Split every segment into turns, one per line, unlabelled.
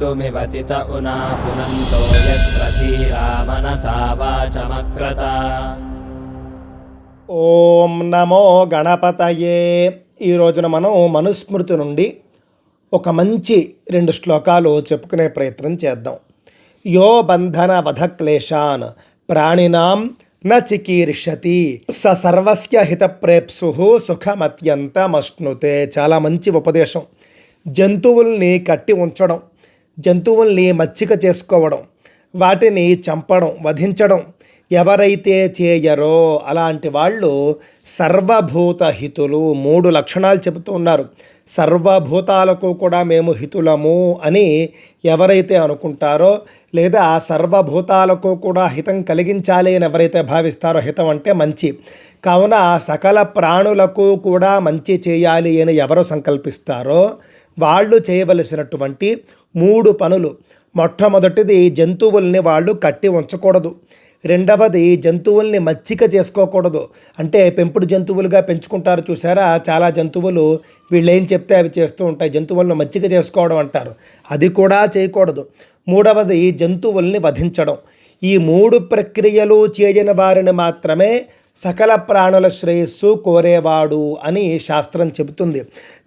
कर्तुमिवतित उना पुनन्तो यत्र धीरा मनसा वाचमक्रत
ఓం నమో గణపతయే ఈ రోజున మనం మనుస్మృతి నుండి ఒక మంచి రెండు శ్లోకాలు చెప్పుకునే ప్రయత్నం చేద్దాం యో బంధన వధక్లేశాన్ ప్రాణినాం న చికీర్షతి స సర్వస్య హితప్రేప్సు సుఖమత్యంతమశ్నుతే చాలా మంచి ఉపదేశం జంతువుల్ని కట్టి ఉంచడం జంతువుల్ని మచ్చిక చేసుకోవడం వాటిని చంపడం వధించడం ఎవరైతే చేయరో అలాంటి వాళ్ళు సర్వభూత హితులు. మూడు లక్షణాలు చెబుతూ ఉన్నారు. సర్వభూతాలకు కూడా మేము హితులము అని ఎవరైతే అనుకుంటారో లేదా సర్వభూతాలకు కూడా హితం కలిగించాలి అని ఎవరైతే భావిస్తారో హితం అంటే మంచి. కావున సకల ప్రాణులకు కూడా మంచి చేయాలి అని ఎవరు సంకల్పిస్తారో వాళ్ళు చేయవలసినటువంటి మూడు పనులు. మొట్టమొదటిది జంతువుల్ని వాళ్ళు కట్టి ఉంచకూడదు. రెండవది జంతువుల్ని మచ్చిక చేసుకోకూడదు. అంటే పెంపుడు జంతువులుగా పెంచుకుంటారు చూసారా? చాలా జంతువులు వీళ్ళు ఏం చెప్తే అవి చేస్తూ ఉంటాయి. జంతువులను మచ్చిక చేసుకోవడం అంటారు. అది కూడా చేయకూడదు. మూడవది జంతువుల్ని వధించడం. ఈ మూడు ప్రక్రియలు చేయని వారిని మాత్రమే సకల ప్రాణుల శ్రేయస్సు కోరేవాడు అని శాస్త్రం చెబుతుంది.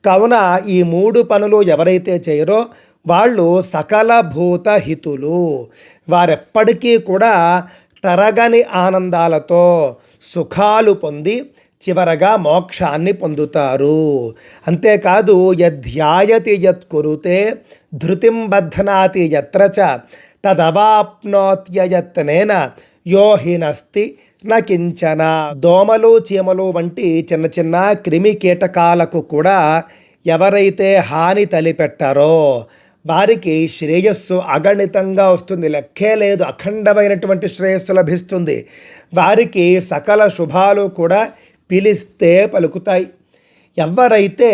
కావున ఈ మూడు పనులు ఎవరైతే చేయరో వాళ్ళు సకల భూతహితులు. వారెప్పటికీ కూడా తరగని ఆనందాలతో సుఖాలు పొంది చివరగా మోక్షాన్ని పొందుతారు. అంతేకాదు యధ్యాయతి యత్ కురుతే ధృతిం బధ్నాతి యత్ర చ తదవాప్నోత్యయత్నేన యోహినస్తి నకించన దోమలు చీమలు వంటి చిన్న చిన్న క్రిమి కీటకాలకు కూడా ఎవరైతే హాని తలిపెట్టారో వారికి శ్రేయస్సు అగణితంగా వస్తుంది. లెక్కే లేదు. అఖండమైనటువంటి శ్రేయస్సు లభిస్తుంది. వారికి సకల శుభాలు కూడా పిలిస్తే పలుకుతాయి. ఎవరైతే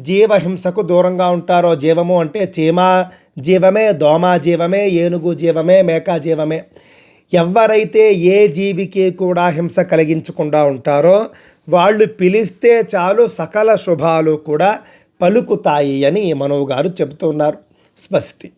జీవహింసకు దూరంగా ఉంటారో జీవము అంటే చీమ జీవమే దోమ జీవమే ఏనుగు జీవమే మేకా జీవమే ఎవరైతే ఏ జీవికి కూడా హింస కలిగించకుండా ఉంటారో వాళ్ళు పిలిస్తే చాలు సకల శుభాలు కూడా పలుకుతాయి అని మనవు గారు చెబుతున్నారు స్వస్తి.